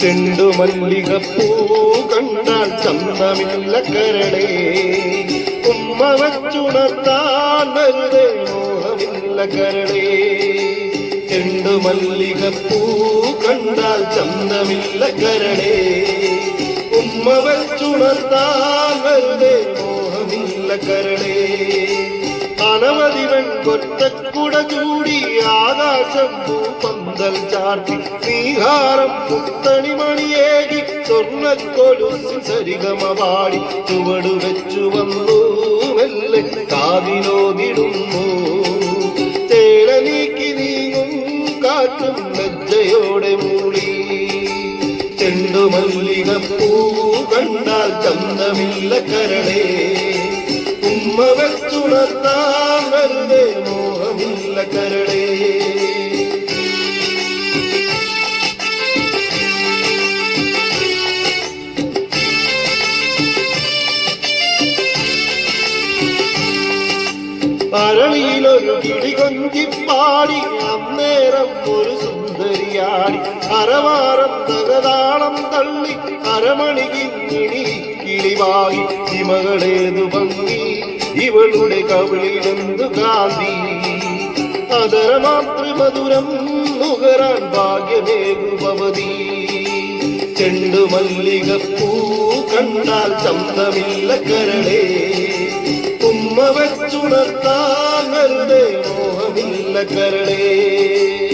ചെണ്ടുമല്ലികപ്പൂ കണ്ടാൽ ചന്തമില്ല കരളേ ഉമ്മ വച്ചുണർത്താൻ വെറുതെ മോഹമില്ല കരളേ ചെണ്ടുമല്ലികപ്പൂ കണ്ടാൽ ചന്തമില്ല കരളേ ഉമ്മ വച്ചുണർത്താൻ വെറുതെ മോഹമില്ല കരളേ അനവധി വെൺകൊറ്റക്കുട ചൂടി ആകാശം പന്തൽ ചാർത്തി നീഹാരം പുത്തണി മണിയേകി സ്വർണക്കൊലുസിൽ സരിഗമ പാടി ചുവട് വെച്ചു വന്നു മെല്ലെ കാതിലോതിടുന്നു തേല നീക്കി നീങ്ങും കാറ്റും ലജ്ജയോടെ മൂളി. ചെണ്ടുമല്ലികപ്പൂ കണ്ടാൽ ചന്തമില്ല കരളേ. ഉമ്മ വെച്ചുണർത്താൻ വെറുതെ മോഹമില്ല അരളിയിലൊരു കിളി കൊഞ്ചിപ്പാടി അന്നേരം ഒരു സുന്ദരിയാടി. അരവാരം തകതാളം തള്ളി അരമണി കിളിവായി. ഇമകളേതു ഭംഗി ഇവളുടെ കവിളിലെന്തു കാന്തി അതരമാതൃ മധുരം നുകരാൻ ഭാഗ്യമേകുപവതി ചെണ്ടു മല്ലികപ്പൂ കണ്ടാൽ ചന്തമില്ല കരളേ. ഉമ്മ വെച്ചുണർത്താൻ മോഹമില്ല കരളേ.